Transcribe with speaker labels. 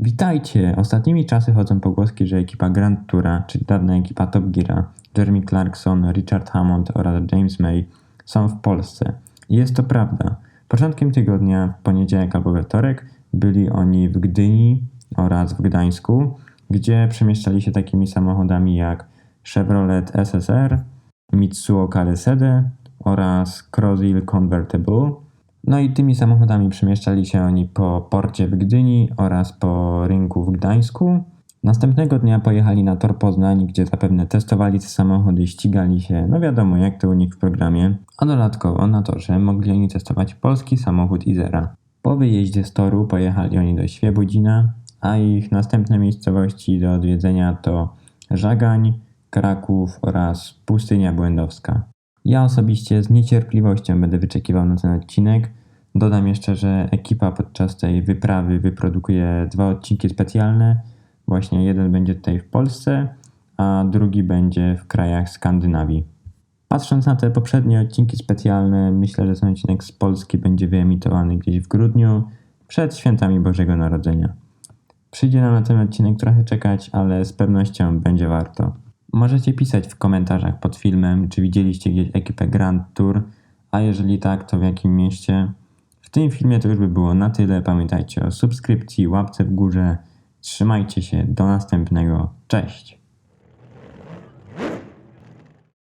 Speaker 1: Witajcie! Ostatnimi czasy chodzą pogłoski, że ekipa Grand Toura, czyli dawna ekipa Top Geara, Jeremy Clarkson, Richard Hammond oraz James May są w Polsce. I jest to prawda. Początkiem tygodnia, w poniedziałek albo we wtorek, byli oni w Gdyni oraz w Gdańsku, gdzie przemieszczali się takimi samochodami jak Chevrolet SSR, Mitsuoka Lesede oraz Crozill Convertible. No i tymi samochodami przemieszczali się oni po porcie w Gdyni oraz po rynku w Gdańsku. Następnego dnia pojechali na tor Poznań, gdzie zapewne testowali te samochody, ścigali się, no wiadomo jak to u nich w programie. A dodatkowo na torze mogli oni testować polski samochód Izera. Po wyjeździe z toru pojechali oni do Świebodzina, a ich następne miejscowości do odwiedzenia to Żagań, Kraków oraz Pustynia Błędowska. Ja osobiście z niecierpliwością będę wyczekiwał na ten odcinek. Dodam jeszcze, że ekipa podczas tej wyprawy wyprodukuje dwa odcinki specjalne. Właśnie jeden będzie tutaj w Polsce, a drugi będzie w krajach Skandynawii. Patrząc na te poprzednie odcinki specjalne, myślę, że ten odcinek z Polski będzie wyemitowany gdzieś w grudniu, przed świętami Bożego Narodzenia. Przyjdzie nam na ten odcinek trochę czekać, ale z pewnością będzie warto. Możecie pisać w komentarzach pod filmem, czy widzieliście gdzieś ekipę Grand Tour, a jeżeli tak, to w jakim mieście. W tym filmie to już by było na tyle. Pamiętajcie o subskrypcji, łapce w górze. Trzymajcie się, do następnego. Cześć!